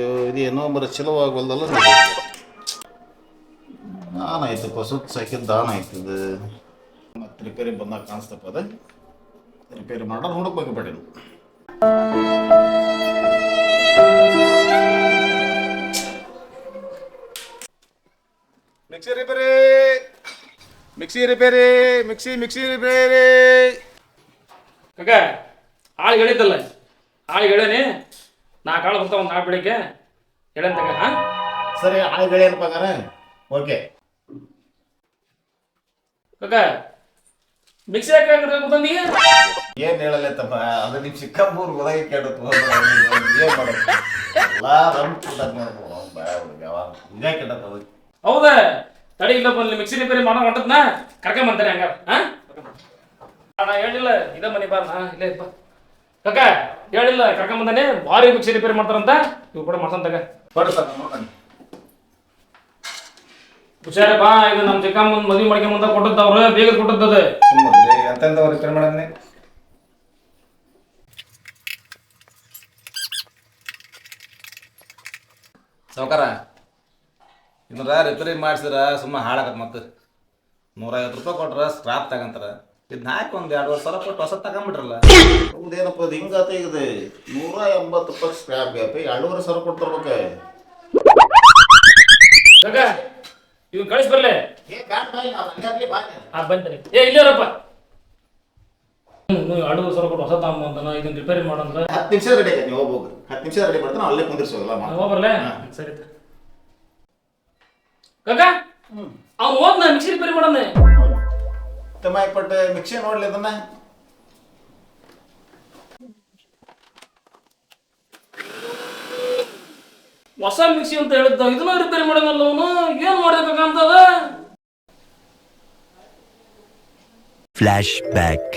ಇದು ಏನೋ ಮರ ಚಲೋ ಆಗವಲ್ದಲ್ಲ ದಾನ ಐತಪ್ಪ ಸುತ್ತ ಸಾಕಿದ ದಾನ ಆಯ್ತದ ಇದು. ಮತ್ತೆ ರಿಪೇರಿ ಬಂದಾಗ ಕಾಣಿಸ್ತಪ್ಪ ಅದ. ರಿಪೇರಿ ಮಾಡೋರು ಹುಡುಕ್ಬೇಕು ಬೇಡ. Mixie repair mixie repair mixie mixie repair ಕಾಕ ಆಳು ಹೇಳಿದ್ದಲ್ಲ. ಆಳು ಹೇಳೇನಿ. ನಾ ಕಾಳು ಬರ್ತಾವ ಒಂದು ನಾಳೆ ಬೆಳಿಗ್ಗೆ ಹೇಳಂತಾಗ ಹಾಂ ಸರಿ ಆಳುಗಳು ಏನಪ್ಪ ಹಂಗಾರೆ ಓಕೆ ಕಾಕ ಮಿಕ್ಸಿ ಹಾಕಿ ಗೊತ್ತಂದಿಗೆ ಏನ್ ಹೇಳಲತ್ತಪ್ಪ ಅದು ನಿಮ್ ಚಿಕ್ಕಮ್ಮೂರ್ ಹೋದಾಗ ಕೇಳತ್ತು ಏನ್ ಮಾಡೋದು ಎಲ್ಲ ರಮ್ ಇದೇ ಕೆಟ್ಟತ್ತ ಅದು ಹೌದಾ ತಡಿ ಇಲ್ಲ ಬಂದು ಮಿಕ್ಸಿ ರಿಪೇರಿ ಮಾಡೋ ಹೊಂಟದ್ನ ಕರ್ಕೊಂಬಂತಾರೆ ಹಂಗಾರ ಹಾಂ ನಾ ಹೇಳಿಲ್ಲ ಇದ ಮನೆ ಬಾರ ನಾ ಇಲ್ಲೇ ಇಪ್ಪ ಕಾಕ ಹೇಳಿಲ್ಲ ಕರ್ಕೊಂಬಂದಾನೆ ಭಾರಿ ಮಿಕ್ಸಿ ರಿಪೇರಿ ಮಾಡ್ತಾರಂತ. ಇವ್ರು ಕೂಡ ಮಾಡ್ಸಂತಾಗ ತಗ. ನೋಡಣ ಹುಷಾರೇ ಬಾ ಇದು ನಮ್ಮ ಚಿಕ್ಕಮ್ಮನ ಮದುವೆ ಮಾಡ್ಕೊಂಬಂದ ಕೊಟ್ಟದ್ದು ಅವ್ರು ಬೇಗ ಕೊಟ್ಟದ್ದು ಸುಮ್ಮನೆ ಎಂತೆಂಥವ್ರು ರಿಪೇರ್ ಮಾಡನ್ನೇ ಸಾವ್ಕಾರ ಇನ್ನರ ರಿಪೇರಿ ಮಾಡ್ಸಿದ್ರ ಸುಮ್ಮನೆ ಹಾಳಾಗತ್ತೆ ಮತ್ತೆ. ನೂರೈವತ್ತು ರೂಪಾಯಿ ಕೊಟ್ರ ಸ್ಕ್ರಾಪ್ ತಗಂತಾರ. ಇದನ್ನ ಹಾಕಿ ಒಂದ್ ಎರಡು ಸಾವಿರ ಕೊಟ್ಟು ಹೊಸ ತಗೊಂಬಿಟ್ರಲ್ಲ. ಏನಪ್ಪಾ ಅದು ಹಿಂಗಾತ ಈಗ ನೂರ ಎಂಬತ್ತು ರೂಪಾಯಿ ಸ್ಕ್ರಾಪ್ ಗ್ಯಾಪ್ ಎರಡೂವರೆ ಸಾವಿರ ಕೊಡ್ತಿರ್ಬೇಕ ಕಾಕ ಇವ್ ಕಳಿಸ್ ಬರ್ಲೆ. ಆ ಬಂತೇನೆ ಏ ಇಲ್ಲರಪ್ಪ ನೀವು ಅಡುಗೆ ಸರ ಕೊಟ್ಟು ಹೊಸ ತಾಂಬಂದನ ಇದನ್ನ ರಿಪೇರಿ ಮಾಡಂದ್ರ? ಹತ್ತು ನಿಮಿಷ ರೆಡಿ ಆಗೈತೆ ನೀವು ಹೋಗ್ಬೋದು. ಹತ್ತು ನಿಮಿಷ ರೆಡಿ ಮಾಡ್ತಾನೆ ಅಲ್ಲೇ ಕುಂದಿರ್ಸೋದಲ್ಲ ಹೋಗ್ಬರ್ಲೆ? ಸರಿ ತ. ಕಾಕ ಹೋದ್ ಹೋದ್ನ ಮಿಕ್ಸಿ ರಿಪೇರಿ ಮಾಡಂದೆ ತಮ್ಮ ಪಟ್ಟ ಮಿಕ್ಸಿ ನೋಡ್ಲಿ ಅದನ್ನ. ಹೊಸ ಮಿಕ್ಸಿ ಅಂತ ಹೇಳಿದ್ದ ಇದನ್ನ ರಿಪೇರಿ ಮಾಡಂಗಲ್ಲ ಅವನು ಏನ್ ಮಾಡ್ಬೇಕಂತದ? Flash back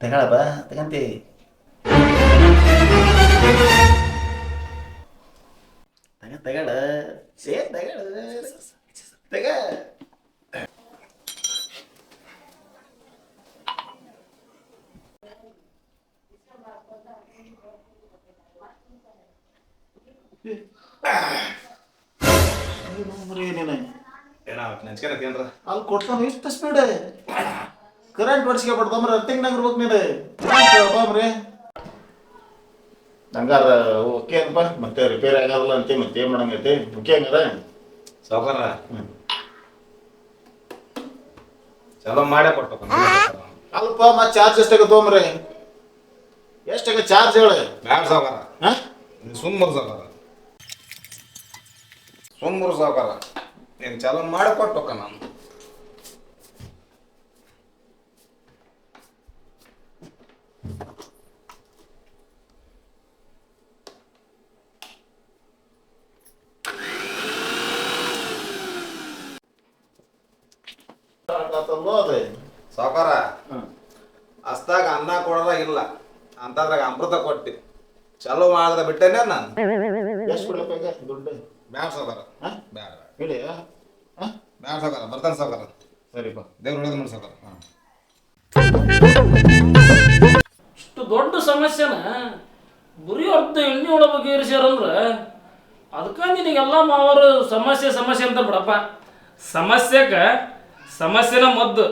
ತಗೊಳಪ್ಪ ತಗಂತಿ. ತಗ ಅಲ್ಲಿ ಕೊಡ್ತಾನ ಇಷ್ಟು ಸ್ಪೀಡ್ ಕರೆಂಟ್ ಹೊಡ್ಸ್ಕೆ ಬಿಡ್ತಾಮ್ರ ಅರ್ತಿಂಗ್ನಾಗ ಇರ್ಬೇಕು ನೀನು. ಬಾಮ್ರಿ ಹಂಗಾರ ಓಕೆ ಅಂತ ಮತ್ತೆ ರಿಪೇರ್ ಆಗಲ್ಲ ಅಂತ ಮತ್ತೆ ಏನ್ ಮಾಡಂಗೈತಿ? ಓಕೆ ಹಂಗಾರ? ಸಾವ್ಕಾರ. ಚಲೋ ಮಾಡೇ ಕೊಟ್ಟು ಅಲ್ಪ ಮತ್ತೆ ಚಾರ್ಜ್ ಎಷ್ಟಾಗ ತೊಗೊಂಬ್ರಿ ಎಷ್ಟಾಗ ಚಾರ್ಜ್ ಹೇಳಿ? ಬ್ಯಾಡ ಸಾವ್ಕಾರ. ಹಾ? ಸುಮ್ಮರು ಸಾವ್ಕಾರ. ಸುಮ್ಮರು ಸಾವ್ಕಾರ. ನೀನು ಚಲೋ ಮಾಡಿ ಕೊಟ್ಟು ನಾನು. ಆತಲ್ಲೋ ಅದು ಸಾವ್ಕಾರ. ಅಸ್ತಾಗ ಅನ್ನ ಕೊಡೋದಾಗ ಇಲ್ಲ. ಅಂತದ್ರಾಗ ಅಮೃತ ಕೊಟ್ಟಿ. ಚಲೋ ಮಾಡದ ಬಿಟ್ಟೇನೆ ನಾನು. ಎಷ್ಟು ಕೊಡ್ಲಪ್ಪ ದುಡ್ಡು? ಬ್ಯಾಡ ಸಾವ್ಕಾರ. ಹಾ? ಬ್ಯಾಡ ಹೇಳಿ. ಹಾ? ಬ್ಯಾಡ ಸಾವ್ಕಾರ ಬರ್ತಾನೆ ಸಾವ್ಕಾರ. ಸರಿಪ್ಪ ದೇವ್ರ ಒಳ್ಳೇದು ಮಾಡಿ ಸಾವ್ಕಾರ. ಹಾಂ ಇಷ್ಟು ದೊಡ್ಡ ಸಮಸ್ಯೆನ ಬರೀ ಅರ್ಧ ಎಣ್ಣೆ ಒಳ ಬಗೆಹರಿಸ್ಯಾರಂದ್ರ ಅದಕ್ಕೆ ನಿನಗೆಲ್ಲ ಮಾವರು ಸಮಸ್ಯೆ ಸಮಸ್ಯೆ ಅಂತ ಬಿಡಪ್ಪ. ಸಮಸ್ಯೆಗೆ ಸಮಸ್ಯೆನ ಮದ್ದು